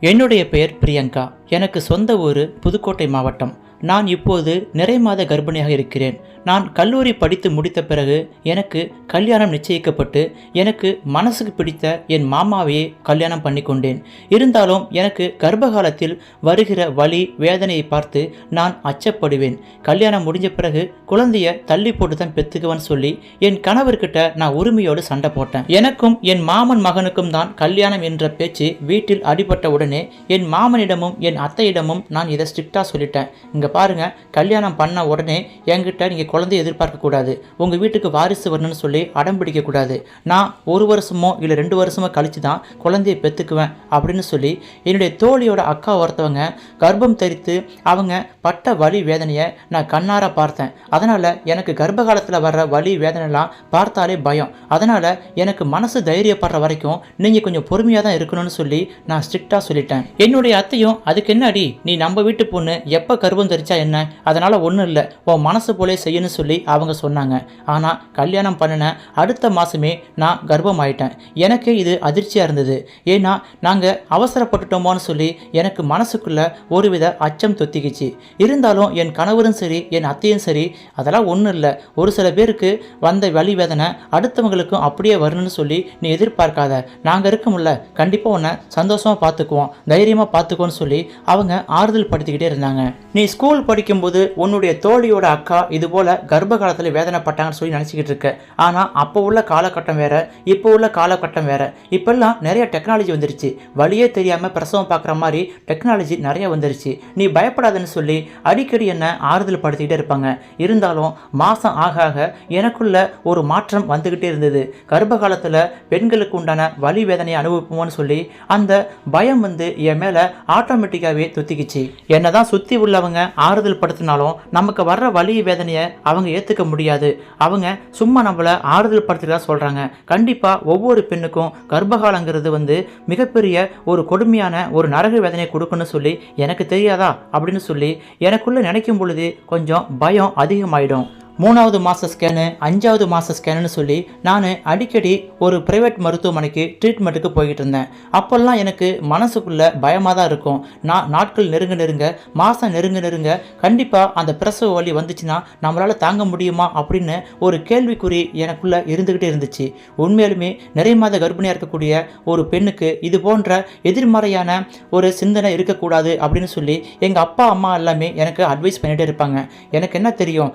என்னுடைய பெயர் பிரியங்கா. எனக்கு சொந்த ஊர் புதுக்கோட்டை மாவட்டம். நான் இப்போது நிறை மாத கர்ப்பிணியாக இருக்கிறேன். நான் கல்லூரி படித்து முடித்த பிறகு எனக்கு கல்யாணம் நிச்சயிக்கப்பட்டு எனக்கு மனசுக்கு பிடித்த என் மாமாவையே கல்யாணம் பண்ணி கொண்டேன். இருந்தாலும் எனக்கு கர்ப்ப காலத்தில் வருகிற வலி வேதனையை பார்த்து நான் அச்சப்படுவேன். கல்யாணம் முடிஞ்ச பிறகு குழந்தைய தள்ளி போட்டு தான் பெத்துக்குவேன்னு சொல்லி என் கணவர்கிட்ட நான் உரிமையோடு சண்டை போட்டேன். எனக்கும் என் மாமன் மகனுக்கும் தான் கல்யாணம் என்ற பேச்சு வீட்டில் அடிபட்ட உடனே என் மாமனிடமும் என் என் அத்தையிடமும் நான் இதை ஸ்ட்ரிக்டாக சொல்லிட்டேன். இங்கே பாருங்கள் கல்யாணம் பண்ண உடனே என்கிட்ட நீங்கள் குழந்தைய எதிர்பார்க்கக்கூடாது உங்கள் வீட்டுக்கு வாரிசு வரணும்னு சொல்லி அடம் பிடிக்கக்கூடாது நான் ஒரு வருஷமோ இல்லை ரெண்டு வருஷமோ கழித்து தான் குழந்தைய பெற்றுக்குவேன் அப்படின்னு சொல்லி என்னுடைய தோழியோட அக்கா ஒருத்தவங்க கர்ப்பம் தரித்து அவங்க பட்ட வலி வேதனையை நான் கண்ணார பார்த்தேன். அதனால் எனக்கு கர்ப்ப காலத்தில் வர்ற வலி வேதனைலாம் பார்த்தாலே பயம். அதனால் எனக்கு மனசு தைரியப்படுற வரைக்கும் நீங்கள் கொஞ்சம் பொறுமையாக தான் இருக்கணும்னு சொல்லி நான் ஸ்ட்ரிக்டாக சொல்லிட்டேன். என்னுடைய அத்தையும் அதுக்கு என்ன நீ நம்ம வீட்டு பொண்ணு. எப்போ கருவம் தரிச்சா என்ன? அதனால் ஒன்றும் இல்லை. உன் மனசு போலே செய்யணும்னு சொல்லி அவங்க சொன்னாங்க. ஆனால் கல்யாணம் பண்ணின அடுத்த மாதமே நான் கர்ப்பம் ஆயிட்டேன் எனக்கே இது அதிர்ச்சியாக இருந்தது. ஏன்னா நாங்கள் அவசரப்பட்டுட்டோமோன்னு சொல்லி எனக்கு மனசுக்குள்ளே ஒருவித அச்சம் தொத்திக்கிச்சு. இருந்தாலும் என் கணவரும் சரி என் அத்தையும் சரி அதெல்லாம் ஒன்றும் இல்லை. ஒரு சில பேருக்கு வந்த வலி வேதனை அடுத்தவங்களுக்கும் அப்படியே வரணும்னு சொல்லி நீ எதிர்பார்க்காத. நாங்கள் இருக்கோம்ல கண்டிப்பாக உன்னை சந்தோஷமாக பார்த்துக்குவோம் தைரியமாக பார்த்துக்குவோன்னு சொல்லி அவங்க ஆறுதல் படுத்திக்கிட்டே இருந்தாங்க. நீ ஸ்கூல் படிக்கும்போது உன்னுடைய தோழியோட அக்கா இது போல கர்ப்ப காலத்தில் வேதனைப்பட்டாங்கன்னு சொல்லி நினச்சிக்கிட்டு இருக்க. ஆனால் அப்போ உள்ள காலகட்டம் வேற இப்போ உள்ள காலகட்டம் வேற. இப்பெல்லாம் நிறைய டெக்னாலஜி வந்துருச்சு. வழியே தெரியாமல் பிரசவம் பார்க்குற மாதிரி டெக்னாலஜி நிறைய வந்துருச்சு. நீ பயப்படாதுன்னு சொல்லி அடிக்கடி என்ன ஆறுதல் படுத்திக்கிட்டே இருப்பாங்க. இருந்தாலும் மாதம் ஆக ஆக எனக்குள்ள ஒரு மாற்றம் வந்துக்கிட்டே இருந்தது. கர்ப்ப காலத்தில் பெண்களுக்கு உண்டான வலி வேதனையை அனுபவிப்போம்னு சொல்லி அந்த பயம் வந்து என் மேலே ஆட்டோமேட்டிக்காக ஆட்டோமேட்டிக்காகவே துத்திக்குச்சு. என்னதான் சுற்றி உள்ளவங்க ஆறுதல் படுத்தினாலும் நமக்கு வர்ற வலி வேதனையை அவங்க ஏற்றுக்க முடியாது. அவங்க சும்மா நம்மளை ஆறுதல் படுத்துறதா சொல்கிறாங்க கண்டிப்பாக ஒவ்வொரு பெண்ணுக்கும் கர்ப்பகாலங்கிறது வந்து மிகப்பெரிய ஒரு கொடுமையான ஒரு நரக வேதனையை கொடுக்குன்னு சொல்லி எனக்கு தெரியாதா? அப்படின்னு சொல்லி எனக்குள்ளே நினைக்கும் பொழுது கொஞ்சம் பயம் அதிகமாயிடும். மூணாவது மாத ஸ்கேனு அஞ்சாவது மாத ஸ்கேனுன்னு சொல்லி நான் அடிக்கடி ஒரு ப்ரைவேட் மருத்துவமனைக்கு ட்ரீட்மெண்ட்டுக்கு போய்கிட்டு இருந்தேன். அப்போல்லாம் எனக்கு மனசுக்குள்ளே பயமாக தான் இருக்கும். நான் நாட்கள் நெருங்க நெருங்க மாதம் நெருங்க நெருங்க கண்டிப்பாக அந்த பிரசவ வலி வந்துச்சுன்னா நம்மளால் தாங்க முடியுமா அப்படின்னு ஒரு கேள்விக்குறி எனக்குள்ளே இருந்துக்கிட்டே இருந்துச்சு. உண்மையாலுமே நிறைய மாத கர்ப்பிணியாக இருக்கக்கூடிய ஒரு பெண்ணுக்கு இது போன்ற எதிர்மறையான ஒரு சிந்தனை இருக்கக்கூடாது அப்படின்னு சொல்லி எங்கள் அப்பா அம்மா எல்லாமே எனக்கு அட்வைஸ் பண்ணிகிட்டே இருப்பாங்க. எனக்கு என்ன தெரியும்?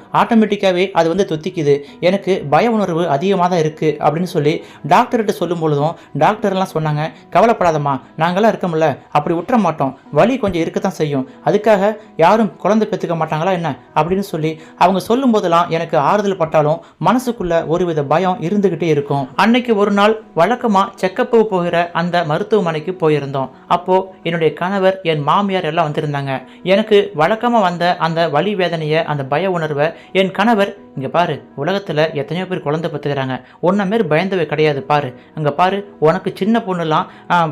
ஆட்டோமேட்டிக்காகவே அது வந்து தொத்திக்குது. எனக்கு பய உணர்வு அதிகமாக தான் இருக்குது அப்படின்னு சொல்லி டாக்டர்கிட்ட சொல்லும் பொழுதும் டாக்டர்லாம் சொன்னாங்க கவலைப்படாதம்மா நாங்களாம் இருக்கோம்ல அப்படி விட்டுற மாட்டோம். வலி கொஞ்சம் இருக்க தான் செய்யும். அதுக்காக யாரும் குழந்தை பெற்றுக்க மாட்டாங்களா என்ன? அப்படின்னு சொல்லி அவங்க சொல்லும் போதெல்லாம் எனக்கு ஆறுதல் பட்டாலும் மனசுக்குள்ள ஒருவித பயம் இருந்துக்கிட்டே இருக்கும். அன்னைக்கு ஒரு நாள் வழக்கமாக செக்கப்பு போகிற அந்த மருத்துவமனைக்கு போயிருந்தோம். அப்போது என்னுடைய கணவர் என் மாமியார் எல்லாம் வந்திருந்தாங்க. எனக்கு வழக்கமாக வந்த அந்த வலி வேதனையை அந்த பய உணர்வை என் கணவர் ver இங்கே பாரு உலகத்தில் எத்தனையோ பேர் குழந்தை பெற்றுக்கிறாங்க ஒன்றா மாரி பயந்தவை கிடையாது பாரு. இங்கே பாரு உனக்கு சின்ன பொண்ணுலாம்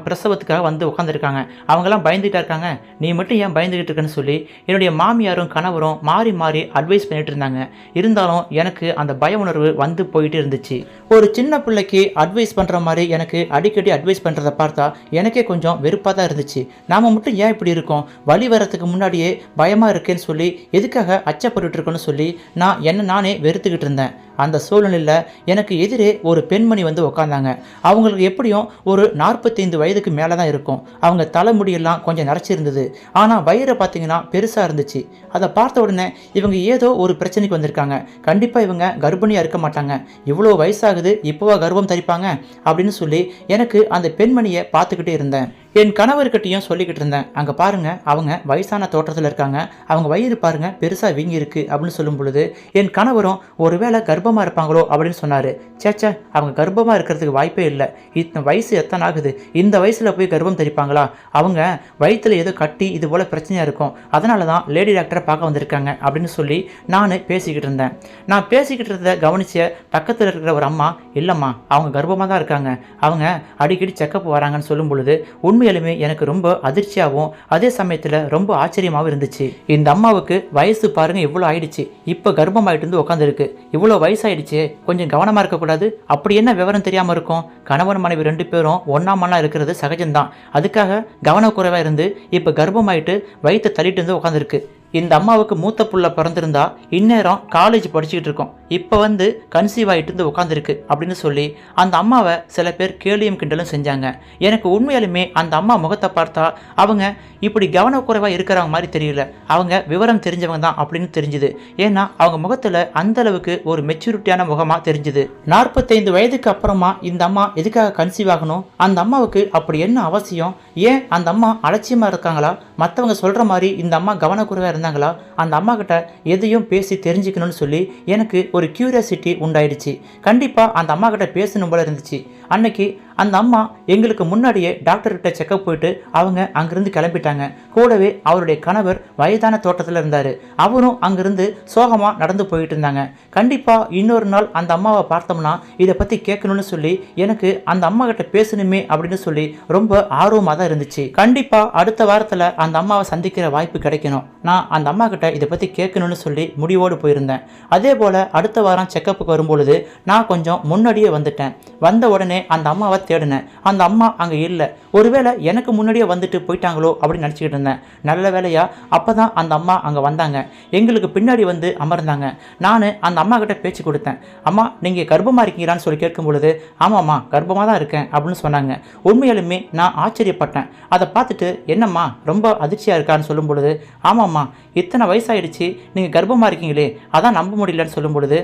பிரசவத்துக்காக வந்து உட்காந்துருக்காங்க அவங்கெல்லாம் பயந்துகிட்டா இருக்காங்க. நீ மட்டும் ஏன் பயந்துக்கிட்டு இருக்கேன்னு சொல்லி என்னுடைய மாமியாரும் கணவரும் மாறி மாறி அட்வைஸ் பண்ணிட்டு இருந்தாங்க. இருந்தாலும் எனக்கு அந்த பய உணர்வு வந்து போயிட்டு இருந்துச்சு. ஒரு சின்ன பிள்ளைக்கு அட்வைஸ் பண்ணுற மாதிரி எனக்கு அடிக்கடி அட்வைஸ் பண்ணுறத பார்த்தா எனக்கே கொஞ்சம் வெறுப்பாக தான் இருந்துச்சு. நாம் மட்டும் ஏன் இப்படி இருக்கோம்? வழி வரத்துக்கு முன்னாடியே பயமாக இருக்கேன்னு சொல்லி எதுக்காக அச்சப்பட்டுட்டு சொல்லி நான் என்ன நானே வெறுத்துக்கிட்டு இருந்தேன். அந்த சூழ்நிலையில் எனக்கு எதிரே ஒரு பெண்மணி வந்து உட்காந்தாங்க அவங்களுக்கு எப்படியும் ஒரு நாற்பத்தைந்து வயதுக்கு மேலே தான் இருக்கும். அவங்க தலைமுடியெல்லாம் கொஞ்சம் நரைச்சிருந்தது. ஆனால் வயிறை பார்த்தீங்கன்னா பெருசாக இருந்துச்சு. அதை பார்த்த உடனே இவங்க ஏதோ ஒரு பிரச்சனைக்கு வந்திருக்காங்க. கண்டிப்பாக இவங்க கர்ப்பிணியாக இருக்க மாட்டாங்க. இவ்வளோ வயசாகுது இப்போவா கர்ப்பம் தரிப்பாங்க? அப்படின்னு சொல்லி எனக்கு அந்த பெண்மணியை பார்த்துக்கிட்டே இருந்தேன். என் கணவர்கிட்டையும் சொல்லிக்கிட்டு இருந்தேன். அங்கே பாருங்க அவங்க வயசான தோற்றத்தில் இருக்காங்க. அவங்க வயிறு பாருங்கள் பெருசாக வீங்கி இருக்குது அப்படின்னு சொல்லும் பொழுது என் கணவரும் ஒருவேளை கர்ப்பமாக இருப்பாங்களோ அப்படின்னு சொன்னார். சேச்சே அவங்க கர்ப்பமாக இருக்கிறதுக்கு வாய்ப்பே இல்லை. இத்தனை வயசு எத்தனை ஆகுது இந்த வயசில் போய் கர்ப்பம் தெரிப்பாங்களா? அவங்க வயிற்றில் ஏதோ கட்டி இது போல் பிரச்சனையாக இருக்கும். அதனால தான் லேடி டாக்டரை பார்க்க வந்திருக்காங்க அப்படின்னு சொல்லி நான் பேசிக்கிட்டு இருந்தேன். நான் பேசிக்கிட்டு இருந்த கவனிச்ச பக்கத்தில் இருக்கிற ஒரு அம்மா இல்லைம்மா அவங்க கர்ப்பமாக தான் இருக்காங்க. அவங்க அடிக்கடி செக்கப் வராங்கன்னு சொல்லும் பொழுது உண்மையிலுமே எனக்கு ரொம்ப அதிர்ச்சியாகவும் அதே சமயத்தில் ரொம்ப ஆச்சரியமாகவும் இருந்துச்சு. இந்த அம்மாவுக்கு வயசு பாருங்க இவ்வளோ ஆயிடுச்சு. இப்போ கர்ப்பமாயிட்டு வந்து உட்காந்துருக்கு இவ்வளோ வயசு வயசாயிடுச்சு. கொஞ்சம் கவனமாக இருக்கக்கூடாது. அப்படி என்ன விவரம் தெரியாமல் இருக்கும்? கணவன் மனைவி ரெண்டு பேரும் ஒன்றாமலாம் இருக்கிறது சகஜம்தான். அதுக்காக கவனக்குறைவாக இருந்து இப்போ கர்ப்பமாயிட்டு வயிற்று தள்ளிட்டு வந்து உட்காந்துருக்கு இந்த அம்மாவுக்கு மூத்த புள்ள பிறந்திருந்தா இந்நேரம் காலேஜ் படிச்சுக்கிட்டு இருக்கோம். இப்போ வந்து கன்சீவ் ஆகிட்டு இருந்து உட்காந்துருக்கு அப்படின்னு சொல்லி அந்த அம்மாவை சில பேர் கேலியும் கிண்டலும் செஞ்சாங்க. எனக்கு உண்மையாலுமே அந்த அம்மா முகத்தை பார்த்தா அவங்க இப்படி கவனக்குறைவாக இருக்கிறவங்க மாதிரி தெரியல. அவங்க விவரம் தெரிஞ்சவங்க தான் அப்படின்னு தெரிஞ்சுது. ஏன்னா அவங்க முகத்தில் அந்த அளவுக்கு ஒரு மெச்சூரிட்டியான முகமாக தெரிஞ்சுது. நாற்பத்தைந்து வயதுக்கு அப்புறமா இந்த அம்மா எதுக்காக கன்சீவ் ஆகணும்? அந்த அம்மாவுக்கு அப்படி என்ன அவசியம்? ஏன் அந்த அம்மா அலட்சியமாக இருக்காங்களா? மற்றவங்க சொல்கிற மாதிரி இந்த அம்மா கவனக்குறைவாக இருந்தாங்களா அந்த அம்மா கிட்ட எதையும் பேசி தெரிஞ்சுக்கணும்னு சொல்லி எனக்கு ஒரு கியூரியாசிட்டி உண்டாயிடுச்சு. கண்டிப்பாக அந்த அம்மா கிட்ட பேசணும் போல இருந்துச்சு. அன்னைக்கு அந்த அம்மா எங்களுக்கு முன்னாடியே டாக்டர்கிட்ட செக்கப் போயிட்டு அவங்க அங்கிருந்து கிளம்பிட்டாங்க. கூடவே அவருடைய கணவர் வயதான தோட்டத்தில் இருந்தார். அவரும் அங்கிருந்து சோகமாக நடந்து போயிட்டு இருந்தாங்க. கண்டிப்பாக இன்னொரு நாள் அந்த அம்மாவை பார்த்தோம்னா இதை பற்றி கேட்கணும்னு சொல்லி எனக்கு அந்த அம்மா கிட்ட பேசணுமே அப்படின்னு சொல்லி ரொம்ப ஆர்வமாக தான் இருந்துச்சு. கண்டிப்பாக அடுத்த வாரத்தில் அந்த அம்மாவை சந்திக்கிற வாய்ப்பு கிடைக்கணும். நான் அந்த அம்மா கிட்ட இதை பற்றி கேட்கணும்னு சொல்லி முடிவோடு போயிருந்தேன். அதே போல் அடுத்த வாரம் செக்கப்புக்கு வரும்பொழுது நான் கொஞ்சம் முன்னாடியே வந்துட்டேன். வந்த உடனே அந்த அம்மாவை தேடினேன். அந்த அம்மா அங்கே இல்லை. ஒருவேளை எனக்கு முன்னாடியே வந்துட்டு போயிட்டாங்களோ அப்படின்னு நினச்சிக்கிட்டு இருந்தேன். நல்ல வேலையா அப்போ தான் அந்த அம்மா அங்கே வந்தாங்க. எங்களுக்கு பின்னாடி வந்து அமர்ந்தாங்க. நான் அந்த அம்மா கிட்ட பேச்சு கொடுத்தேன். அம்மா நீங்கள் கர்ப்பமாக இருக்கீங்களான்னு சொல்லி கேட்கும் பொழுது ஆமாம்மா கர்ப்பமாக தான் இருக்கேன் அப்படின்னு சொன்னாங்க. உண்மையாலுமே நான் ஆச்சரியப்பட்டேன். அதை பார்த்துட்டு என்னம்மா ரொம்ப அதிர்ச்சியாக இருக்கான்னு சொல்லும் பொழுது ஆமாம்மா இத்தனை வயசாயிடுச்சு நீங்கள் கர்ப்பமாக இருக்கீங்களே அதான் நம்ப முடியலன்னு சொல்லும் பொழுது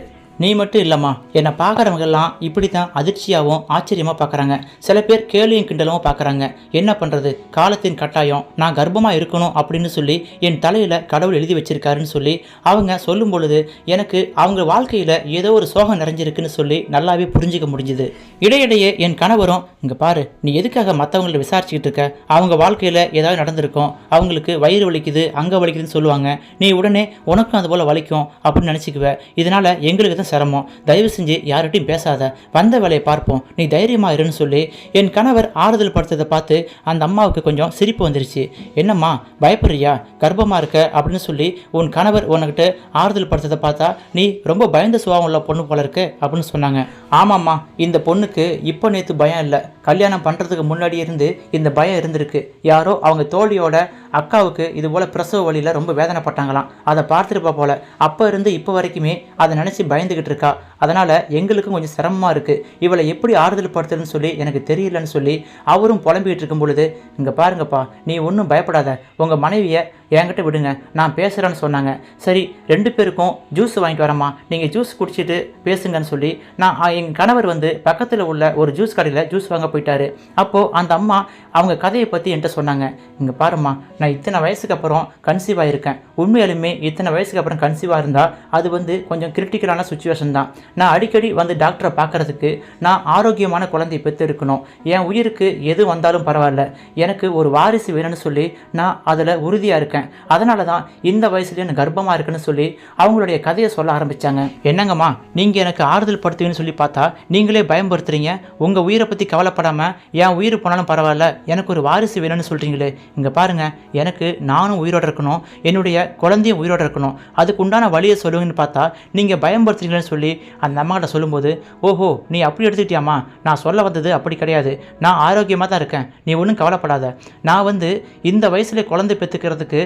நீ மட்டும் இல்லைம்மா. என்னை பார்க்குறவங்கெல்லாம் இப்படி தான் அதிர்ச்சியாகவும் ஆச்சரியமாக பார்க்குறாங்க. சில பேர் கேலியும் கிண்டலும் பார்க்குறாங்க. என்ன பண்ணுறது காலத்தின் கட்டாயம். நான் கர்ப்பமாக இருக்கணும் அப்படின்னு சொல்லி என் தலையில் கடவுள் எழுதி வச்சிருக்காருன்னு சொல்லி அவங்க சொல்லும் பொழுது எனக்கு அவங்க வாழ்க்கையில் ஏதோ ஒரு சோகம் நிறைஞ்சிருக்குன்னு சொல்லி நல்லாவே புரிஞ்சுக்க முடிஞ்சுது. இடையிடையே என் கணவரும் இங்கே பாரு நீ எதுக்காக மற்றவங்களை விசாரிச்சுக்கிட்டு இருக்க? அவங்க வாழ்க்கையில் ஏதாவது நடந்திருக்கும். அவங்களுக்கு வயிறு வலிக்குது அங்கே வலிக்குதுன்னு சொல்லுவாங்க. நீ உடனே உனக்கும் அது போல் வலிக்கும் அப்படின்னு நினச்சிக்குவ. இதனால் எங்களுக்கு தான் சிரமம். தயவு செஞ்சு யார்கிட்டையும் பேசாத. வந்த வேலையை பார்ப்போம். நீ தைரியமாக இருன்னு சொல்லி என் கணவர் ஆறுதல் படுத்ததை பார்த்து அந்த அம்மாவுக்கு கொஞ்சம் சிரிப்பு வந்துருச்சு. என்னம்மா பயப்படுறியா? கர்ப்பமாக இருக்க அப்படின்னு சொல்லி உன் கணவர் உனக்கிட்ட ஆறுதல் படுத்ததை பார்த்தா நீ ரொம்ப பயந்த சுபாவம் உள்ள பொண்ணு போல இருக்கு அப்படின்னு சொன்னாங்க. ஆமாம்மா இந்த பொண்ணுக்கு இப்போ நேற்று பயம் இல்லை. கல்யாணம் பண்ணுறதுக்கு முன்னாடி இருந்து இந்த பயம் இருந்திருக்கு. யாரோ அவங்க தோழியோட அக்காவுக்கு இது போல் பிரசவ வழியில் ரொம்ப வேதனைப்பட்டாங்களாம். அதை பார்த்துருப்பா போல. அப்போ இருந்து இப்போ வரைக்குமே அதை நினச்சி பயந்துக்கிட்டு இருக்கா. அதனால் எங்களுக்கும் கொஞ்சம் சிரமமாக இருக்குது இவளை எப்படி ஆறுதல் படுத்துறதுன்னு சொல்லி எனக்கு தெரியலன்னு சொல்லி அவரும் புலம்பிக்கிட்டு இருக்கும் பொழுது இங்கே பாருங்கப்பா நீ ஒன்றும் பயப்படாத. உங்கள் மனைவியை என்கிட்ட விடுங்க நான் பேசுகிறேன்னு சொன்னாங்க. சரி ரெண்டு பேருக்கும் ஜூஸ் வாங்கிட்டு வரேம்மா. நீங்கள் ஜூஸ் குடிச்சிட்டு பேசுங்கன்னு சொல்லி நான் எங்கள் கணவர் வந்து பக்கத்தில் உள்ள ஒரு ஜூஸ் கடையில் ஜூஸ் வாங்க போயிட்டாரு. அப்போது அந்த அம்மா அவங்க கதையை பற்றி என்கிட்ட சொன்னாங்க. இங்கே பாருமா நான் இத்தனை வயசுக்கு அப்புறம் கன்சீவ் ஆகிருக்கேன் உண்மையாலுமே இத்தனை வயசுக்கு அப்புறம் கன்சீவாக இருந்தால் அது வந்து கொஞ்சம் கிரிட்டிக்கலான சுச்சுவேஷன் தான். நான் அடிக்கடி வந்து டாக்டரை பார்க்கறதுக்கு நான் ஆரோக்கியமான குழந்தை பெற்று இருக்கணும் என் உயிருக்கு எது வந்தாலும் பரவாயில்ல. எனக்கு ஒரு வாரிசு வேணும்னு சொல்லி நான் அதில் உறுதியாக இருக்கேன். அதனால தான் இந்த வயசுலேயும் எனக்கு கர்ப்பமாக இருக்குன்னு சொல்லி அவங்களுடைய கதையை சொல்ல ஆரம்பித்தாங்க என்னங்கம்மா நீங்கள் எனக்கு ஆறுதல் படுத்துவீங்கன்னு சொல்லி பார்த்தா நீங்களே பயம்படுத்துறீங்க உங்கள் உயிரை பற்றி கவலைப்படாமல் என் உயிர் போனாலும் பரவாயில்ல எனக்கு ஒரு வாரிசு வேணும்னு சொல்கிறீங்களே இங்கே பாருங்கள் எனக்கு நானும் உயிரோட இருக்கணும் என்னுடைய குழந்தையும் உயிரோடு இருக்கணும். அதுக்கு உண்டான வழியை சொல்லுவீங்கன்னு பார்த்தா நீங்கள் பயன்படுத்துறீங்களேன்னு சொல்லி அந்த அம்மாகிட்ட சொல்லும்போது ஓஹோ நீ அப்படி எடுத்துக்கிட்டியாம்மா? நான் சொல்ல வந்தது அப்படி கிடையாது. நான் ஆரோக்கியமாக தான் இருக்கேன். நீ ஒன்றும் கவலைப்படாத. நான் வந்து இந்த வயசில் குழந்தை பெற்றுக்கிறதுக்கு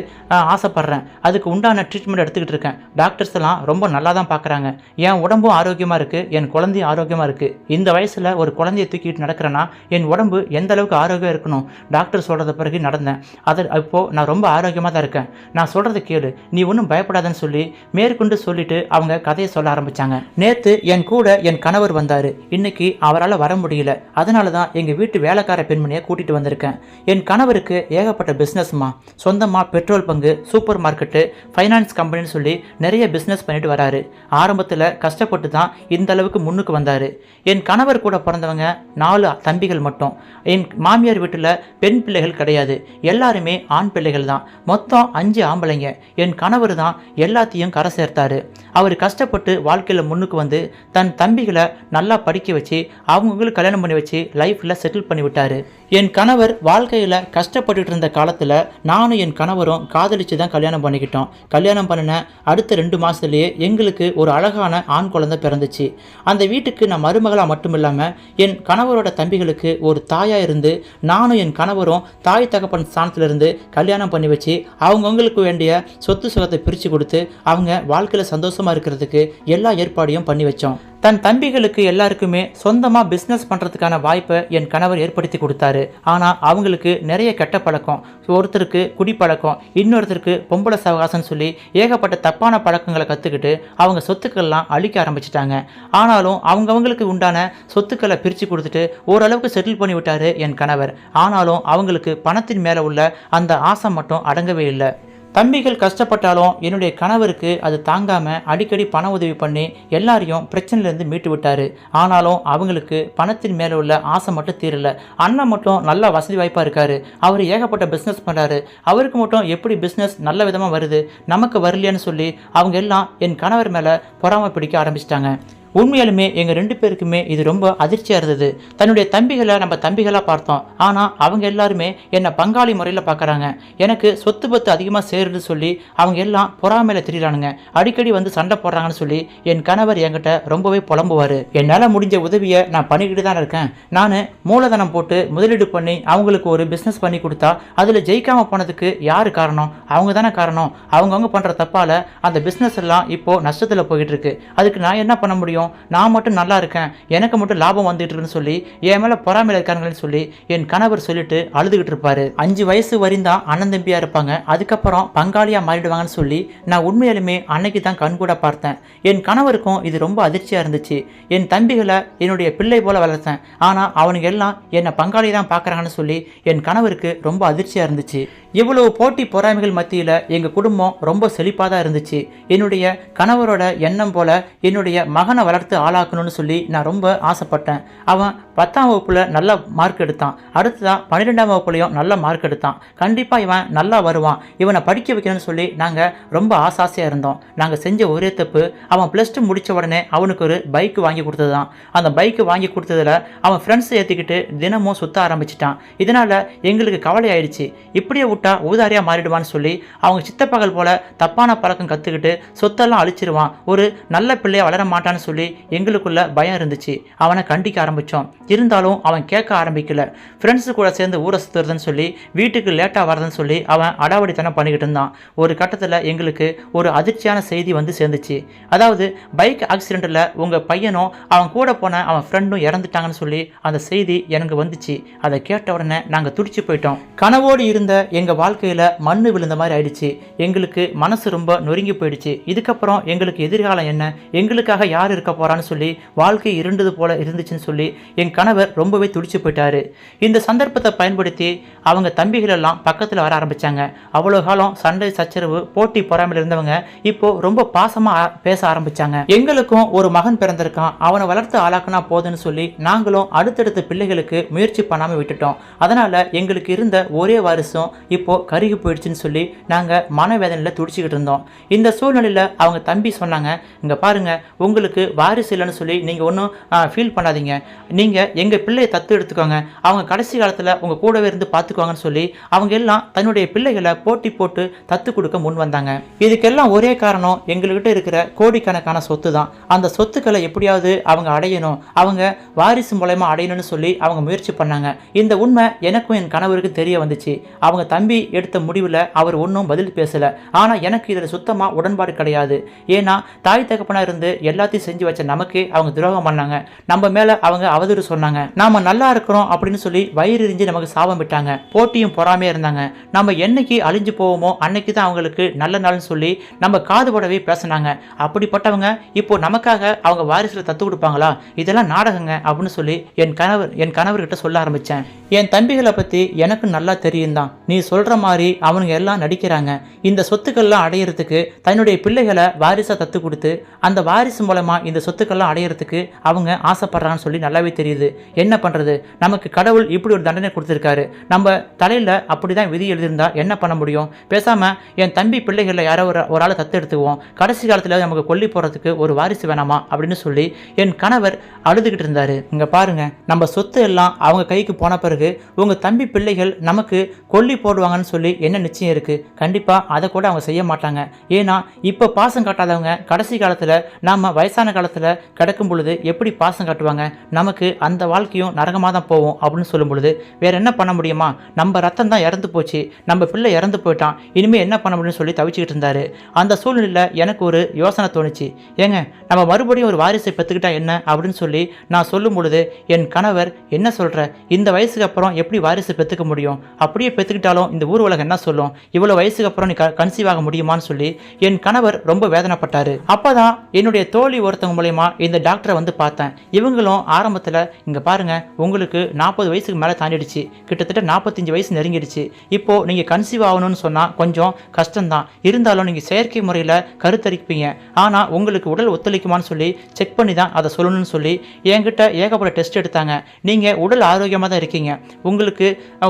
ஆசைப்பட்றேன். அதுக்கு உண்டான ட்ரீட்மெண்ட் எடுத்துக்கிட்டு இருக்கேன். டாக்டர்ஸ் எல்லாம் ரொம்ப நல்லா தான் பார்க்குறாங்க. என் உடம்பும் ஆரோக்கியமாக இருக்குது என் குழந்தையும் ஆரோக்கியமாக இருக்குது இந்த வயசில் ஒரு குழந்தையை தூக்கிட்டு நடக்கிறேன்னா என் உடம்பு எந்த அளவுக்கு ஆரோக்கியம் இருக்கணும்? டாக்டர் சொல்கிறத பிறகு நடந்தேன். அது இப்போது நான் ரொம்ப ஆரோக்கியமாக தான் இருக்கேன். நான் சொல்கிறத கேளு. நீ ஒன்றும் பயப்படாதன்னு சொல்லி மேற்கொண்டு சொல்லிட்டு அவங்க கதையை சொல்ல ஆரம்பித்தாங்க நேற்று என் கூட என் கணவர் வந்தார். இன்னைக்கு அவரால் வர முடியல. அதனால தான் எங்கள் வீட்டு வேலைக்கார பெண்மணியை கூட்டிகிட்டு வந்திருக்கேன். என் கணவருக்கு ஏகப்பட்ட பிஸ்னஸ்மா சொந்தமாக petrol petrol bunk super market finance கம்பெனின்னு சொல்லி நிறைய பிஸ்னஸ் பண்ணிட்டு வராரு. ஆரம்பத்தில் கஷ்டப்பட்டு தான் இந்த அளவுக்கு முன்னுக்கு வந்தார். என் கணவர் கூட பிறந்தவங்க நாலு தம்பிகள் மட்டும். என் மாமியார் வீட்டில் பெண் பிள்ளைகள் கிடையாது. எல்லாருமே ஆண் பிள்ளைகள் தான். மொத்தம் அஞ்சு ஆம்பளைங்க. என் கணவர் தான் எல்லாத்தையும் கரை சேர்த்தாரு. அவர் கஷ்டப்பட்டு வாழ்க்கையில் முன்னுக்கு வந்து தன் தம்பிகளை நல்லா படிக்க வச்சு அவங்களுக்கு கல்யாணம் பண்ணி வச்சு லைஃப்பில் செட்டில் பண்ணி விட்டார். என் கணவர் வாழ்க்கையில் கஷ்டப்பட்டுட்டு இருந்த காலத்தில் நானும் என் கணவரும் நாங்களும் காதலிச்சு தான் கல்யாணம் பண்ணிக்கிட்டோம். கல்யாணம் பண்ணின அடுத்த ரெண்டு மாதத்துலேயே எங்களுக்கு ஒரு அழகான ஆண் குழந்தை பிறந்துச்சு. அந்த வீட்டுக்கு நான் மருமகளாக மட்டும் இல்லாமல் என் கணவரோட தம்பிகளுக்கு ஒரு தாயாக இருந்து நானும் என் கணவரும் தாய் தகப்பன் ஸ்தானத்திலிருந்து கல்யாணம் பண்ணி வச்சு அவங்கவுங்களுக்கு வேண்டிய சொத்து சுகத்தை பிரித்து கொடுத்து அவங்க வாழ்க்கையில் சந்தோஷமாக இருக்கிறதுக்கு எல்லா ஏற்பாடையும் பண்ணி வச்சோம். தன் தம்பிகளுக்கு எல்லாருக்குமே சொந்தமாக பிஸ்னஸ் பண்ணுறதுக்கான வாய்ப்பை என் கணவர் ஏற்படுத்தி கொடுத்தாரு. ஆனால் அவங்களுக்கு நிறைய கெட்ட பழக்கம். ஒருத்தருக்கு குடிப்பழக்கம் இன்னொருத்தருக்கு பொம்பளை சவகாசம்னு சொல்லி ஏகப்பட்ட தப்பான பழக்கங்களை கற்றுக்கிட்டு அவங்க சொத்துக்கள்லாம் அழிக்க ஆரம்பிச்சிட்டாங்க. ஆனாலும் அவங்கவங்களுக்கு உண்டான சொத்துக்களை பிரித்து கொடுத்துட்டு ஓரளவுக்கு செட்டில் பண்ணி விட்டாரு என் கணவர். ஆனாலும் அவங்களுக்கு பணத்தின் மேலே உள்ள அந்த ஆசை மட்டும் அடங்கவே இல்லை. தம்பிகள் கஷ்டப்பட்டாலும் என்னுடைய கணவருக்கு அது தாங்காம அடிக்கடி பண உதவி பண்ணி எல்லாரையும் பிரச்சனையிலேருந்து மீட்டு விட்டாரு. ஆனாலும் அவங்களுக்கு பணத்தின் மேலே உள்ள ஆசை மட்டும் தீரல. அண்ணன் மட்டும் நல்லா வசதி வாய்ப்பாக இருக்காரு. அவர் ஏகப்பட்ட பிஸ்னஸ் பண்ணுறாரு அவருக்கு மட்டும் எப்படி பிஸ்னஸ் நல்ல விதமாக வருது? நமக்கு வரலையான்னு சொல்லி அவங்க எல்லாம் என் கணவர் மேலே பொறாமை பிடிக்க ஆரம்பிச்சிட்டாங்க. உண்மையாலுமே எங்கள் ரெண்டு பேருக்குமே இது ரொம்ப அதிர்ச்சியாக இருந்தது. தன்னுடைய தம்பிகளை நம்ம தம்பிகளாக பார்த்தோம். ஆனால் அவங்க எல்லாருமே என்னை பங்காளி முறையில் பார்க்குறாங்க எனக்கு சொத்து பத்து அதிகமாக சேருன்னு சொல்லி அவங்க எல்லாம் பொறாமையில் திரியிறானுங்க. அடிக்கடி வந்து சண்டை போடுறாங்கன்னு சொல்லி என் கணவர் என்கிட்ட ரொம்பவே புலம்புவார். என்னால் முடிஞ்ச உதவியை நான் பண்ணிக்கிட்டு தான் இருக்கேன். நான் மூலதனம் போட்டு முதலீடு பண்ணி அவங்களுக்கு ஒரு பிஸ்னஸ் பண்ணி கொடுத்தா அதில் ஜெயிக்காமல் போனதுக்கு யார் காரணம்? அவங்க தானே காரணம். அவங்கவுங்க பண்ணுற தப்பால் அந்த பிஸ்னஸ் எல்லாம் இப்போது நஷ்டத்தில் போயிட்டு இருக்கு. அதுக்கு நான் என்ன பண்ண முடியும்? நான் மட்டும் நல்லா இருக்கேன். எனக்கு மட்டும் லாபம் வந்துட்டு இருக்குன்னு சொல்லி என் மேலே பொறாமையில் இருக்காங்கன்னு சொல்லி என் கணவர் சொல்லிட்டு அழுதுகிட்டு இருப்பாரு. அஞ்சு வயசு வரையும் தான் அண்ணன் தம்பியாக இருப்பாங்க. அதுக்கப்புறம் பங்காளியாக மாறிடுவாங்கன்னு சொல்லி நான் உண்மையிலுமே அன்னைக்கு தான் கண்கூட பார்த்தேன். என் கணவருக்கும் இது ரொம்ப அதிர்ச்சியாக இருந்துச்சு. என் தம்பிகளை என்னுடைய பிள்ளை போல வளர்த்தேன். ஆனால் அவனுங்க எல்லாம் என்னை பங்காளி தான் பார்க்குறாங்கன்னு சொல்லி என் கணவருக்கு ரொம்ப அதிர்ச்சியாக இருந்துச்சு. இவ்வளவு போட்டி பொறாமைகள் மத்தியில் எங்கள் குடும்பம் ரொம்ப செழிப்பாக தான் இருந்துச்சு. என்னுடைய கணவரோட எண்ணம் போல என்னுடைய மகனை வளர்த்து ஆளாக்கணும்னு சொல்லி நான் ரொம்ப ஆசைப்பட்டேன். அவன் பத்தாம் வகுப்பில் நல்ல மார்க் எடுத்தான். அடுத்ததான் பன்னிரெண்டாம் வகுப்புலையும் நல்ல மார்க் எடுத்தான். கண்டிப்பாக இவன் நல்லா வருவான். இவனை படிக்க வைக்கணும்னு சொல்லி நாங்கள் ரொம்ப ஆசாசியாக இருந்தோம். நாங்கள் செஞ்ச ஒரே தப்பு அவன் ப்ளஸ் டூ முடித்த உடனே அவனுக்கு ஒரு பைக் வாங்கி கொடுத்தது தான் அந்த பைக்கு வாங்கி கொடுத்ததுல அவன் ஃப்ரெண்ட்ஸை ஏற்றிக்கிட்டு தினமும் சுற்ற ஆரம்பிச்சிட்டான். இதனால் எங்களுக்கு கவலை ஆயிடுச்சு. இப்படியே விட்டா ஊதாரியாக மாறிடுவான்னு சொல்லி அவங்க சித்தப்பகல் போல் தப்பான பழக்கம் கற்றுக்கிட்டு சொத்தெல்லாம் அழிச்சிருவான். ஒரு நல்ல பிள்ளையை வளர மாட்டான்னு சொல்லி எங்களுக்குள்ள பயம் இருந்துச்சு. அவனை கண்டிக்க ஆரம்பித்தோம் இருந்தாலும் அவன் கேட்க ஆரம்பிக்கல. ஃப்ரெண்ட்ஸு கூட சேர்ந்து ஊரை சுற்றுறதுன்னு சொல்லி வீட்டுக்கு லேட்டாக வரதுன்னு சொல்லி அவன் அடாவடித்தனம் பண்ணிக்கிட்டு இருந்தான். ஒரு கட்டத்தில் எங்களுக்கு ஒரு அதிர்ச்சியான செய்தி வந்து சேர்ந்துச்சு. அதாவது பைக் ஆக்சிடெண்ட்டில் உங்கள் பையனும் அவன் கூட போன அவன் ஃப்ரெண்டும் இறந்துட்டாங்கன்னு சொல்லி அந்த செய்தி எனக்கு வந்துச்சு. அதை கேட்ட உடனே நாங்கள் துடிச்சு போயிட்டோம். கனவோடு இருந்த எங்கள் வாழ்க்கையில் மண் விழுந்த மாதிரி ஆயிடுச்சு. எங்களுக்கு மனசு ரொம்ப நொறுங்கி போயிடுச்சு. இதுக்கப்புறம் எங்களுக்கு எதிர்காலம் என்ன? எங்களுக்காக யார் இருக்க போகிறான்னு சொல்லி வாழ்க்கை இருண்டது போல இருந்துச்சுன்னு சொல்லி என் கணவர் ரொம்பவே துடிச்சு போயிட்டாரு. இந்த சந்தர்ப்பத்தை பயன்படுத்தி அவங்க தம்பிகள் எல்லாம் பக்கத்தில் வர ஆரம்பித்தாங்க அவ்வளோ காலம் சண்டை சச்சரவு போட்டி பொறாமல் இருந்தவங்க இப்போ ரொம்ப பாசமாக பேச ஆரம்பிச்சாங்க. எங்களுக்கும் ஒரு மகன் பிறந்திருக்கான். அவனை வளர்த்து ஆளாக்குனா போதுன்னு சொல்லி நாங்களும் அடுத்தடுத்த பிள்ளைகளுக்கு முயற்சி பண்ணாமல் விட்டுட்டோம். அதனால் எங்களுக்கு இருந்த ஒரே வாரிசும் இப்போ கருகி போயிடுச்சுன்னு சொல்லி நாங்கள் மனவேதனையில் துடிச்சிக்கிட்டு இருந்தோம். இந்த சூழ்நிலையில் அவங்க தம்பி சொன்னாங்க இங்கே பாருங்க உங்களுக்கு வாரிசு இல்லைன்னு சொல்லி நீங்கள் ஒன்றும் ஃபீல் பண்ணாதீங்க. நீங்கள் நீங்க எங்க பிள்ளையை தத்து எடுத்துக்கோங்க. அவங்க கடைசி காலத்தில் உங்க கூடவே இருந்து பார்த்துக்குவாங்கன்னு சொல்லி அவங்க எல்லாம் தன்னுடைய பிள்ளைகளை போட்டி போட்டு தத்து கொடுக்க முன் வந்தாங்க. இதுக்கெல்லாம் ஒரே காரணம் எங்கள்கிட்ட இருக்கிற கோடிக்கணக்கான சொத்து தான் அந்த சொத்துக்களை எப்படியாவது அவங்க அடையணும். அவங்க வாரிசு மூலயமா அடையணும்னு சொல்லி அவங்க முயற்சி பண்ணாங்க. இந்த உண்மை எனக்கும் என் கணவருக்கு தெரிய வந்துச்சு. அவங்க தம்பி எடுத்த முடிவில் அவர் ஒன்றும் பதில் பேசல. ஆனால் எனக்கு இதில் சுத்தமாக உடன்பாடு கிடையாது. ஏன்னா தாய் தகப்பனா இருந்து எல்லாத்தையும் செஞ்சு வச்ச நமக்கே அவங்க துரோகம் பண்ணாங்க. நம்ம மேலே அவங்க அவதூறு சொன்னாங்க. நாம நல்லா இருக்கிறோம் அப்படின்னு சொல்லி வயிறு எரிஞ்சு நமக்கு சாபம் விட்டாங்க. போட்டியும் பொறாமையாக இருந்தாங்க. நம்ம என்னைக்கு அழிஞ்சு போவோமோ அன்னைக்கு தான் அவங்களுக்கு நல்ல நாள்னு சொல்லி நம்ம காது படவே பேசினாங்க. அப்படிப்பட்டவங்க இப்போ நமக்காக அவங்க வாரிசுல தத்து கொடுப்பாங்களா? இதெல்லாம் நாடகங்க அப்படின்னு சொல்லி என் கணவர் என் கணவர்கிட்ட சொல்ல ஆரம்பித்தேன் என் தம்பிகளை பற்றி எனக்கு நல்லா தெரியும் தான் நீ சொல்கிற மாதிரி அவனுங்க எல்லாம் நடிக்கிறாங்க. இந்த சொத்துக்கள்லாம் அடையிறதுக்கு தன்னுடைய பிள்ளைகளை வாரிசாக தத்து கொடுத்து அந்த வாரிசு மூலமாக இந்த சொத்துக்கள்லாம் அடையிறதுக்கு அவங்க ஆசைப்படுறாங்கன்னு சொல்லி நல்லாவே தெரியுது. முடியுது என்ன பண்ணுறது நமக்கு கடவுள் இப்படி ஒரு தண்டனை கொடுத்துருக்காரு. நம்ம தலையில் அப்படி தான் விதி எழுதியிருந்தா என்ன பண்ண முடியும்? பேசாமல் என் தம்பி பிள்ளைகளில் யாரோ ஒரு ஒரு ஆளை தத்து எடுத்துக்குவோம் கடைசி காலத்தில் நமக்கு கொல்லி போகிறதுக்கு ஒரு வாரிசு வேணாமா? அப்படின்னு சொல்லி என் கணவர் அழுதுகிட்டு இருந்தார். இங்கே பாருங்க நம்ம சொத்து எல்லாம் அவங்க கைக்கு போன பிறகு உங்கள் தம்பி பிள்ளைகள் நமக்கு கொல்லி போடுவாங்கன்னு சொல்லி என்ன நிச்சயம் இருக்குது கண்டிப்பாக அதை கூட அவங்க செய்ய மாட்டாங்க. ஏன்னா இப்போ பாசம் காட்டாதவங்க கடைசி காலத்தில் நாம் வயசான காலத்தில் கிடக்கும் பொழுது எப்படி பாசம் காட்டுவாங்க? நமக்கு அந்த அந்த வாழ்க்கையும் நரகமாக தான் போகும் அப்படின்னு சொல்லும் பொழுது வேறு என்ன பண்ண முடியுமா? நம்ம ரத்தம் தான் இறந்து போச்சு. நம்ம பிள்ளை இறந்து போயிட்டான். இனிமேல் என்ன பண்ண முடியும்னு சொல்லி தவிச்சுக்கிட்டு இருந்தார். அந்த சூழ்நிலையில் எனக்கு ஒரு யோசனை தோணுச்சு. ஏங்க நம்ம மறுபடியும் ஒரு வாரிசை பெற்றுக்கிட்டா என்ன அப்படின்னு சொல்லி நான் சொல்லும் பொழுது என் கணவர் என்ன சொல்கிற இந்த வயசுக்கு அப்புறம் எப்படி வாரிசு பெற்றுக்க முடியும்? அப்படியே பெற்றுக்கிட்டாலும் இந்த ஊர் உலகம் என்ன சொல்லும்? இவ்வளோ வயசுக்கு அப்புறம் நீ கன்சீவ் ஆக முடியுமான்னு சொல்லி என் கணவர் ரொம்ப வேதனைப்பட்டார். அப்போ தான் என்னுடைய தோழி ஒருத்தவங்க மூலயமா இந்த டாக்டரை வந்து பார்த்தேன். இவங்களும் ஆரம்பத்தில் இங்கே பாருங்கள் உங்களுக்கு நாற்பது வயசுக்கு மேலே தாண்டிடுச்சு. கிட்டத்தட்ட நாற்பத்தஞ்சு வயசு நெருங்கிடுச்சு. இப்போது நீங்கள் கன்சீவ் ஆகணும்னு சொன்னால் கொஞ்சம் கஷ்டம்தான். இருந்தாலும் நீங்கள் செயற்கை முறையில் கருத்தரிப்பீங்க. ஆனால் உங்களுக்கு உடல் ஒத்துழைக்குமான்னு சொல்லி செக் பண்ணி தான் அதை சொல்லணும்னு சொல்லி என்கிட்ட ஏகப்பட்ட டெஸ்ட் எடுத்தாங்க. நீங்கள் உடல் ஆரோக்கியமாக தான் இருக்கீங்க. உங்களுக்கு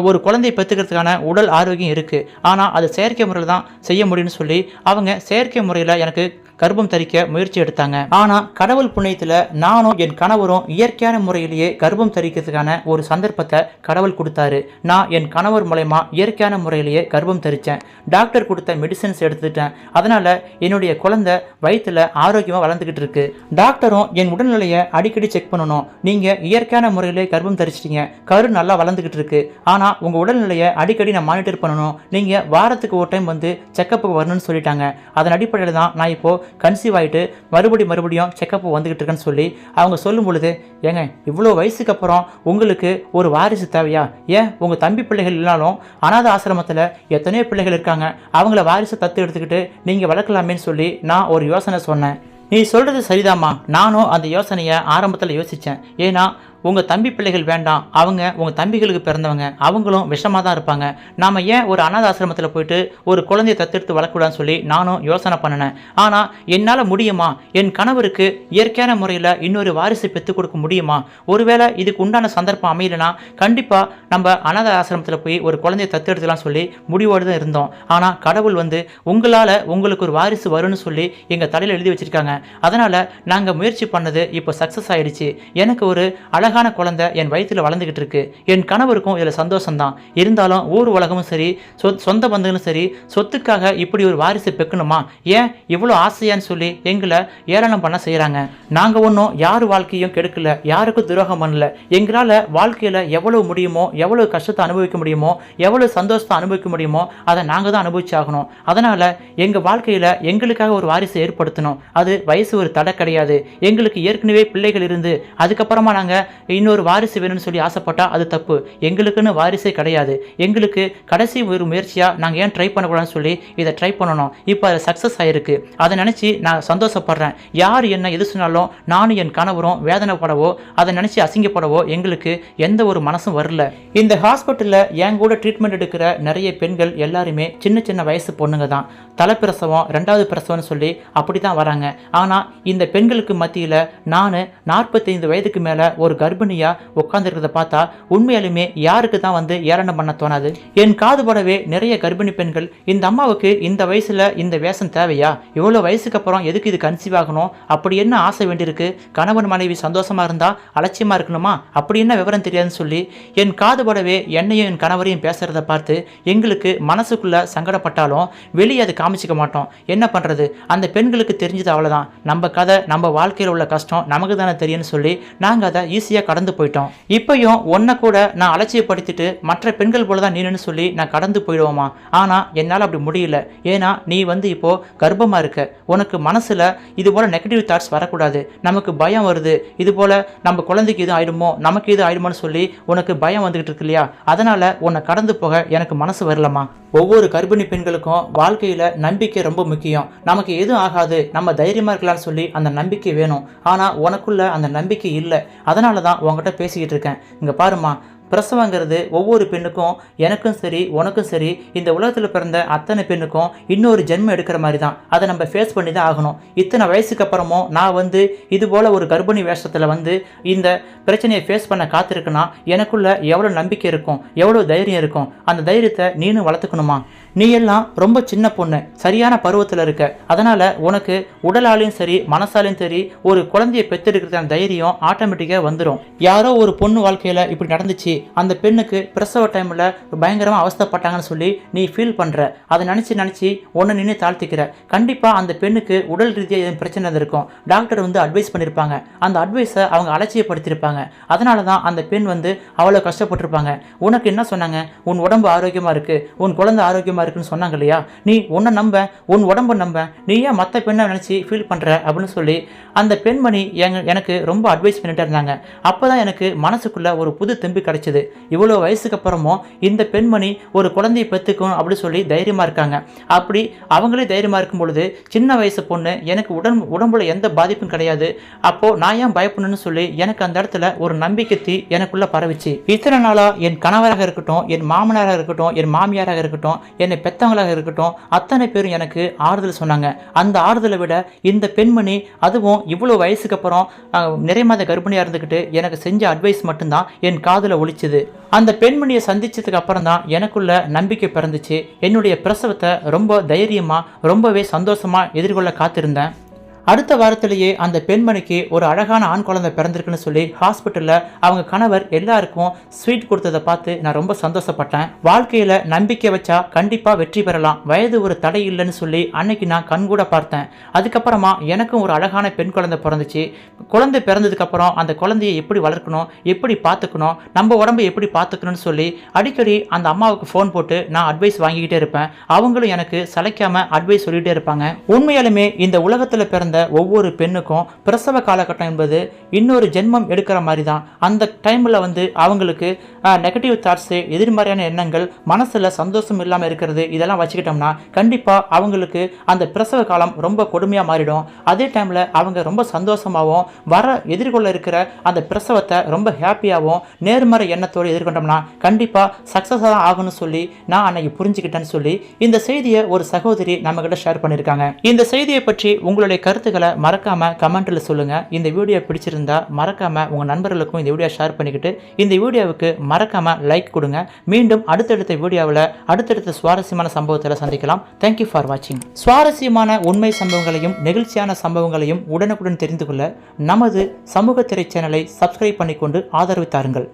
ஒரு குழந்தையை பெற்றுக்கிறதுக்கான உடல் ஆரோக்கியம் இருக்குது ஆனால் அது செயற்கை முறையில் தான் செய்ய முடியும்னு சொல்லி அவங்க செயற்கை முறையில் எனக்கு கர்ப்பம் தரிக்க முயற்சி எடுத்தாங்க. ஆனால் கடவுள் புண்ணியத்தில் நானும் என் கணவரும் இயற்கையான முறையிலேயே கர்ப்பம் தரிக்கிறதுக்கான ஒரு சந்தர்ப்பத்தை கடவுள் கொடுத்தாரு. நான் என் கணவர் மூலயமா இயற்கையான முறையிலேயே கர்ப்பம் தரித்தேன் டாக்டர் கொடுத்த மெடிசன்ஸ் எடுத்துட்டேன் அதனால் என்னுடைய குழந்தை வயிற்றில் ஆரோக்கியமாக வளர்ந்துக்கிட்டு இருக்கு. டாக்டரும் என் உடல்நிலையை அடிக்கடி செக் பண்ணணும். நீங்கள் இயற்கையான முறையிலே கர்ப்பம் தரிச்சிட்டீங்க. கரு நல்லா வளர்ந்துக்கிட்டு இருக்கு. ஆனால் உங்கள் உடல்நிலையை அடிக்கடி நான் மானிட்டர் பண்ணணும். நீங்கள் வாரத்துக்கு ஒரு டைம் வந்து செக்கப்புக்கு வரணும்னு சொல்லிட்டாங்க. அதன் அடிப்படையில் தான் நான் இப்போது கன்சீவ் ஆகிட்டு மறுபடி மறுபடியும் செக்கப் வந்துக்கிட்டு இருக்கேன்னு சொல்லி அவங்க சொல்லும் பொழுது ஏங்க இவ்வளோ வயசுக்கு அப்புறம் உங்களுக்கு ஒரு வாரிசு தேவையா? ஏன் உங்கள் தம்பி பிள்ளைகள் இல்லைனாலும் அனாத ஆசிரமத்தில் எத்தனையோ பிள்ளைகள் இருக்காங்க. அவங்கள வாரிசு தத்து எடுத்துக்கிட்டு நீங்கள் வளர்க்கலாமேன்னு சொல்லி நான் ஒரு யோசனை சொன்னேன். நீ சொல்கிறது சரிதாம்மா. நானும் அந்த யோசனையை ஆரம்பத்தில் யோசித்தேன் ஏன்னா உங்கள் தம்பி பிள்ளைகள் வேண்டாம். அவங்க உங்கள் தம்பிகளுக்கு பிறந்தவங்க அவங்களும் விஷமாக தான் இருப்பாங்க. நாம் ஏன் ஒரு அனாத ஆசிரமத்தில் போயிட்டு ஒரு குழந்தையை தத்தெடுத்து வளர்க்கூடாதுன்னு சொல்லி நானும் யோசனை பண்ணினேன். ஆனால் என்னால் முடியுமா? என் கணவருக்கு இயற்கையான முறையில் இன்னொரு வாரிசை பெற்றுக் கொடுக்க முடியுமா? ஒருவேளை இதுக்கு உண்டான சந்தர்ப்பம் அமையலனா கண்டிப்பாக நம்ம அனாத ஆசிரமத்தில் போய் ஒரு குழந்தையை தத்தெடுத்துலாம் சொல்லி முடிவோடு தான் இருந்தோம். ஆனால் கடவுள் வந்து உங்களால் உங்களுக்கு ஒரு வாரிசு வரும்னு சொல்லி எங்கள் தலையில் எழுதி வச்சுருக்காங்க. அதனால் நாங்கள் முயற்சி பண்ணது இப்போ சக்ஸஸ் ஆயிடுச்சு. எனக்கு ஒரு அழகான குழந்தை என் வயிற்றில் வளர்ந்துக்கிட்டு இருக்கு. என் கணவருக்கும் இதில் சந்தோஷம்தான். இருந்தாலும் ஊர் உலகமும் சரி சொ சொந்த பந்தங்களும் சரி சொத்துக்காக இப்படி ஒரு வாரிசு பெக்கணுமா? ஏன் இவ்வளோ ஆசையான்னு சொல்லி எங்களை ஏளனம் பண்ண செய்கிறாங்க நாங்கள் ஒன்றும் யார் வாழ்க்கையும் கெடுக்கல யாருக்கும் துரோகம் பண்ணல. எங்களால் வாழ்க்கையில் எவ்வளோ முடியுமோ எவ்வளோ கஷ்டத்தை அனுபவிக்க முடியுமோ எவ்வளோ சந்தோஷத்தை அனுபவிக்க முடியுமோ அதை நாங்கள் தான் அனுபவிச்சாகணும். அதனால் எங்கள் வாழ்க்கையில் எங்களுக்காக ஒரு வாரிசை ஏற்படுத்தணும். அது வயசு ஒரு தடை கிடையாது. எங்களுக்கு ஏற்கனவே பிள்ளைகள் இருந்து அதுக்கப்புறமா நாங்கள் இன்னொரு வாரிசு வேணும்னு சொல்லி ஆசைப்பட்டா அது தப்பு. எங்களுக்குன்னு வாரிசே கிடையாது. எங்களுக்கு கடைசி ஒரு முயற்சியாக நாங்கள் ஏன் ட்ரை பண்ணக்கூடாதுன்னு சொல்லி இதை ட்ரை பண்ணணும். இப்போ அது சக்ஸஸ் ஆகிருக்கு அதை நினச்சி நான் சந்தோஷப்படுறேன். யார் என்ன எது சொன்னாலும் நானும் என் கணவரும் வேதனைப்படவோ அதை நினச்சி அசிங்கப்படவோ எங்களுக்கு எந்த ஒரு மனசும் வரல. இந்த ஹாஸ்பிட்டலில் என் கூட ட்ரீட்மெண்ட் எடுக்கிற நிறைய பெண்கள் எல்லாருமே சின்ன சின்ன வயசு பொண்ணுங்க தான். தலைப்பிரசவம் ரெண்டாவது பிரசவம்னு சொல்லி அப்படி தான் வராங்க. ஆனால் இந்த பெண்களுக்கு மத்தியில் நான் நாற்பத்தைந்து வயதுக்கு மேலே ஒரு கர்ப்பிணியாக உட்காந்துருக்கிறத பார்த்தா உண்மையாலுமே யாருக்கு தான் வந்து ஏளனம் பண்ண தோணாது. என் காது படவே நிறைய கர்ப்பிணி பெண்கள் இந்த அம்மாவுக்கு இந்த வயசில் இந்த வேஷம் தேவையா? இவ்வளோ வயசுக்கு அப்புறம் எதுக்கு இது கன்சீவ் ஆகணும்? அப்படி என்ன ஆசை வேண்டியிருக்கு? கணவன் மனைவி சந்தோஷமாக இருந்தால் அலட்சியமாக இருக்கணுமா? அப்படி என்ன விவரம் தெரியாதுன்னு சொல்லி என் காது படவே என்னையும் என் கணவரையும் பேசுகிறத பார்த்து எங்களுக்கு மனசுக்குள்ளே சங்கடப்பட்டாலும் வெளியே அதை காமிச்சிக்க மாட்டோம். என்ன பண்ணுறது அந்த பெண்களுக்கு தெரிஞ்சது அவ்வளோதான் நம்ம கதை நம்ம வாழ்க்கையில் உள்ள கஷ்டம் நமக்கு தானே தெரியும்னு சொல்லி நாங்கள் அதை ஈஸியாக கடந்து போயிட்டோம். இப்பயும் ஒன்றை கூட நான் அலட்சியப்படுத்திட்டு மற்ற பெண்கள் போல தான் நீனு சொல்லி நான் கடந்து போயிடுவோமா? ஆனால் என்னால் அப்படி முடியல. ஏன்னா நீ வந்து இப்போ கர்ப்பமாக இருக்க. உனக்கு மனசில் இது போல் நெகட்டிவ் தாட்ஸ் வரக்கூடாது. நமக்கு பயம் வருது. இது போல் நம்ம குழந்தைக்கு இது ஆயிடுமோ? நமக்கு இது ஆயிடுமோன்னு சொல்லி உனக்கு பயம் வந்துகிட்டு இருக்கு இல்லையா? அதனால் உன்னை கடந்து போக எனக்கு மனசு வரலம்மா. ஒவ்வொரு கர்ப்பிணி பெண்களுக்கும் வாழ்க்கையில் நம்பிக்கை ரொம்ப முக்கியம். நமக்கு எதுவும் ஆகாது. நம்ம தைரியமாக இருக்கலாம்னு சொல்லி அந்த நம்பிக்கை வேணும். ஆனால் உனக்குள்ள அந்த நம்பிக்கை இல்லை. அதனால தான் உங்ககிட்ட பேசிக்கிட்டு இருக்கேன். இங்கே பாருமா பிரசவங்கிறது ஒவ்வொரு பெண்ணுக்கும் எனக்கும் சரி உனக்கும் சரி இந்த உலகத்தில் பிறந்த அத்தனை பெண்ணுக்கும் இன்னொரு ஜென்மம் எடுக்கிற மாதிரி தான். அதை நம்ம ஃபேஸ் பண்ணி தான் ஆகணும். இத்தனை வயசுக்கு அப்புறமும் நான் வந்து இது போல் ஒரு கர்ப்பிணி வேஷத்தில் வந்து இந்த பிரச்சனையை ஃபேஸ் பண்ண காத்திருக்குன்னா எனக்குள்ளே எவ்வளோ நம்பிக்கை இருக்கும் எவ்வளோ தைரியம் இருக்கும்? அந்த தைரியத்தை நீனும் வளர்த்துக்கணுமா? நீ எல்லாம் ரொம்ப சின்ன பொண்ணு சரியான பருவத்தில் இருக்க. அதனால் உனக்கு உடலாலையும் சரி மனசாலையும் சரி ஒரு குழந்தையை பெற்றெடுக்கிற தைரியம் ஆட்டோமேட்டிக்காக வந்துடும் யாரோ ஒரு பொண்ணு வாழ்க்கையில் இப்படி நடந்துச்சு அந்த பெண்ணுக்கு பிரசவ டைமில் பயங்கரமாக அவஸ்தைப்பட்டாங்கன்னு சொல்லி நீ ஃபீல் பண்ணுற அதை நினச்சி நினச்சி ஒன்று நின்று தாழ்த்திக்கிற. கண்டிப்பாக அந்த பெண்ணுக்கு உடல் ரீதியாக எதுவும் பிரச்சனை இருக்கும் டாக்டர் வந்து அட்வைஸ் பண்ணியிருப்பாங்க அந்த அட்வைஸை அவங்க அலட்சியப்படுத்தியிருப்பாங்க அதனால தான் அந்த பெண் வந்து அவ்வளோ கஷ்டப்பட்டிருப்பாங்க. உனக்கு என்ன சொன்னாங்க? உன் உடம்பு ஆரோக்கியமாக இருக்குது உன் குழந்தை ஆரோக்கியமாக இருக்குன்னு சொன்னாங்க இல்லையா? நீ உன்னை நம்ப உன் உடம்பை நம்ப நீ ஏன் மற்ற பெண்ணை நினச்சி ஃபீல் பண்ணுற அப்படின்னு சொல்லி அந்த பெண்மணி எங்க எனக்கு ரொம்ப அட்வைஸ் பண்ணிட்டே இருந்தாங்க. அப்போ தான் எனக்கு மனசுக்குள்ளே ஒரு புது தெம்பு கிடச்சிது. இவ்வளோ வயசுக்கு அப்புறமும் இந்த பெண்மணி ஒரு குழந்தையை பெற்றுக்கும் அப்படின்னு சொல்லி தைரியமாக இருக்காங்க. அப்படி அவங்களே தைரியமாக இருக்கும் பொழுது சின்ன வயசு பொண்ணு எனக்கு உடம்பு உடம்புல எந்த பாதிப்பும் கிடையாது. அப்போது நான் ஏன் பயப்படணும்னு சொல்லி எனக்கு அந்த இடத்துல ஒரு நம்பிக்கை தீ எனக்குள்ளே பரவிச்சு. இத்தனை நாளாக என் கணவராக இருக்கட்டும் என் மாமனாராக இருக்கட்டும் என் மாமியாராக இருக்கட்டும் என் என்னை பெத்தவங்களாக இருக்கட்டும் அத்தனை பேரும் எனக்கு ஆறுதல் சொன்னாங்க. அந்த ஆறுதலை விட இந்த பெண்மணி அதுவும் இவ்வளோ வயசுக்கு அப்புறம் அஹ், நிறை மாத கர்ப்பிணியாக இருந்துக்கிட்டு எனக்கு செஞ்ச அட்வைஸ் மட்டும்தான் என் காதில் ஒழிச்சுது அந்த பெண்மணியை சந்தித்ததுக்கு அப்புறம் தான் எனக்குள்ள நம்பிக்கை பிறந்துச்சு. என்னுடைய பிரசவத்தை ரொம்ப தைரியமாக ரொம்பவே சந்தோஷமாக எதிர்கொள்ள காத்திருந்தேன். அடுத்த வாரத்திலேயே அந்த பெண்மணிக்கு ஒரு அழகான ஆண் குழந்தை பிறந்திருக்குன்னு சொல்லி ஹாஸ்பிட்டலில் அவங்க கணவர் எல்லாருக்கும் ஸ்வீட் கொடுத்ததை பார்த்து நான் ரொம்ப சந்தோஷப்பட்டேன். வாழ்க்கையில் நம்பிக்கை வச்சா கண்டிப்பாக வெற்றி பெறலாம். வயது ஒரு தடை இல்லைன்னு சொல்லி அன்னைக்கு நான் கண்கூட பார்த்தேன். அதுக்கப்புறமா எனக்கும் ஒரு அழகான பெண் குழந்தை பிறந்துச்சு. குழந்தை பிறந்ததுக்கப்புறம் அந்த குழந்தையை எப்படி வளர்க்கணும் எப்படி பார்த்துக்கணும் நம்ம உடம்பை எப்படி பார்த்துக்கணும்னு சொல்லி அடிக்கடி அந்த அம்மாவுக்கு ஃபோன் போட்டு நான் அட்வைஸ் வாங்கிக்கிட்டே இருப்பேன். அவங்களும் எனக்கு சலைக்காமல் அட்வைஸ் சொல்லிகிட்டே இருப்பாங்க. உண்மையாலுமே இந்த உலகத்தில் பிறந்த ஒவ்வொரு பெண்ணுக்கும் பிரசவ காலகட்டம் என்பது இன்னொரு ஜென்மம் எடுக்கிற மாதிரி தான் அந்த டைமில் வந்து அவங்களுக்கு நெகட்டிவ் தாட்ஸு எதிர்மறையான எண்ணங்கள் மனசில் சந்தோஷம் இல்லாமல் இருக்கிறது இதெல்லாம் வச்சுக்கிட்டோம்னா கண்டிப்பாக அவங்களுக்கு அந்த பிரசவ காலம் ரொம்ப கொடுமையாக மாறிடும். அதே டைமில் அவங்க ரொம்ப சந்தோஷமாகவும் வர எதிர்கொள்ள இருக்கிற அந்த பிரசவத்தை ரொம்ப ஹாப்பியாகவும் நேர்மறை எண்ணத்தோடு எதிர்கொண்டோம்னா கண்டிப்பாக சக்ஸஸ் தான் ஆகும்னு சொல்லி நான் அன்னைக்கு புரிஞ்சுக்கிட்டேன்னு சொல்லி இந்த செய்தியை ஒரு சகோதரி நம்மகிட்ட ஷேர் பண்ணியிருக்காங்க. இந்த செய்தியை பற்றி உங்களுடைய கருத்து கருத்துக்களை மறக்காம கமெண்ட்டில் சொல்லுங்கள் இந்த வீடியோ பிடிச்சிருந்தா மறக்காமல் உங்கள் நண்பர்களுக்கும் இந்த வீடியோ ஷேர் பண்ணிக்கிட்டு இந்த வீடியோவுக்கு மறக்காமல் லைக் கொடுங்க. மீண்டும் அடுத்தடுத்த வீடியோவில் அடுத்தடுத்த சுவாரஸ்யமான சம்பவத்தில் சந்திக்கலாம். தேங்க்யூ ஃபார் வாட்சிங் சுவாரஸ்யமான உண்மை சம்பவங்களையும் நெகிழ்ச்சியான சம்பவங்களையும் உடனுக்குடன் தெரிந்து கொள்ள நமது சமூக சேனலை சப்ஸ்கிரைப் பண்ணிக்கொண்டு ஆதரவு தாருங்கள்.